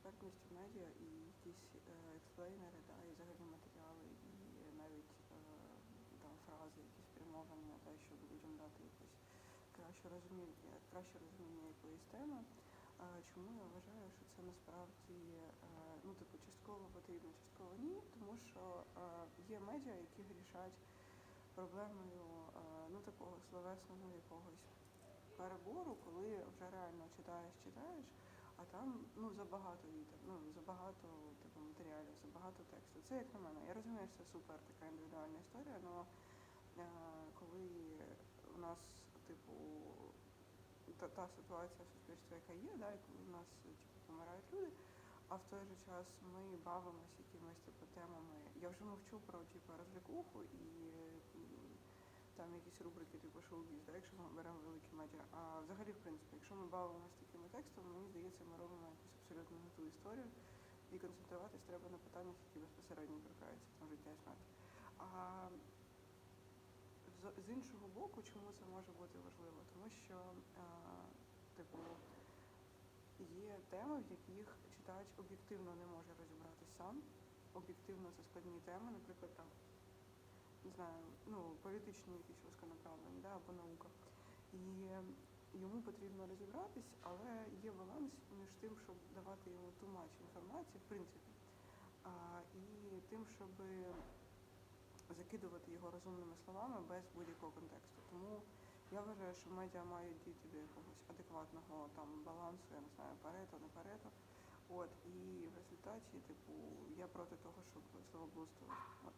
експертність в медіа і якісь е, експлейнери, да, і взагалі матеріали, і навіть е, там фрази, якісь спрямовані на те, щоб людям дати якесь краще розуміння, краще розуміння якоїсь теми. Чому я вважаю, що це насправді е, ну, типу, частково потрібно, частково ні, тому що є медіа, які грішать проблемою ну, такого словесного якогось перебору, коли вже реально читаєш, читаєш, а там ну, забагато відео, ну, забагато типу, матеріалів, забагато тексту. Це як на мене. Я розумію, що це супер така індивідуальна історія, але коли у нас, типу, та, та ситуація в суспільстві, яка є, да, і коли у нас типу, помирають люди, а в той же час ми бавимося якимись типу, темами. Я вже мовчу про типу, розлікуху і там якісь рубрики, типу шоу-біз, да, якщо ми беремо великі медіа. А взагалі, в принципі, якщо ми бавимося такими текстами, здається, ми робимо якусь абсолютно не ту історію. І концентруватись треба на питаннях, які безпосередньо торкаються там життя і смерті. А з- іншого боку, чому це може бути важливо? Тому що, а, типу, є теми, в яких читач об'єктивно не може розібратися сам. Об'єктивно це складні теми, наприклад, там, не знаю, ну, політичні якісь вузьконаправлені, да, або наука. І йому потрібно розібратись, але є баланс між тим, щоб давати йому ту мач інформації, в принципі, і тим, щоб закидувати його розумними словами без будь-якого контексту. Тому я вважаю, що медіа мають дійти до якогось адекватного там балансу, я не знаю, парето, не парето. От і в результаті, типу, я проти того, щоб словоблудство. От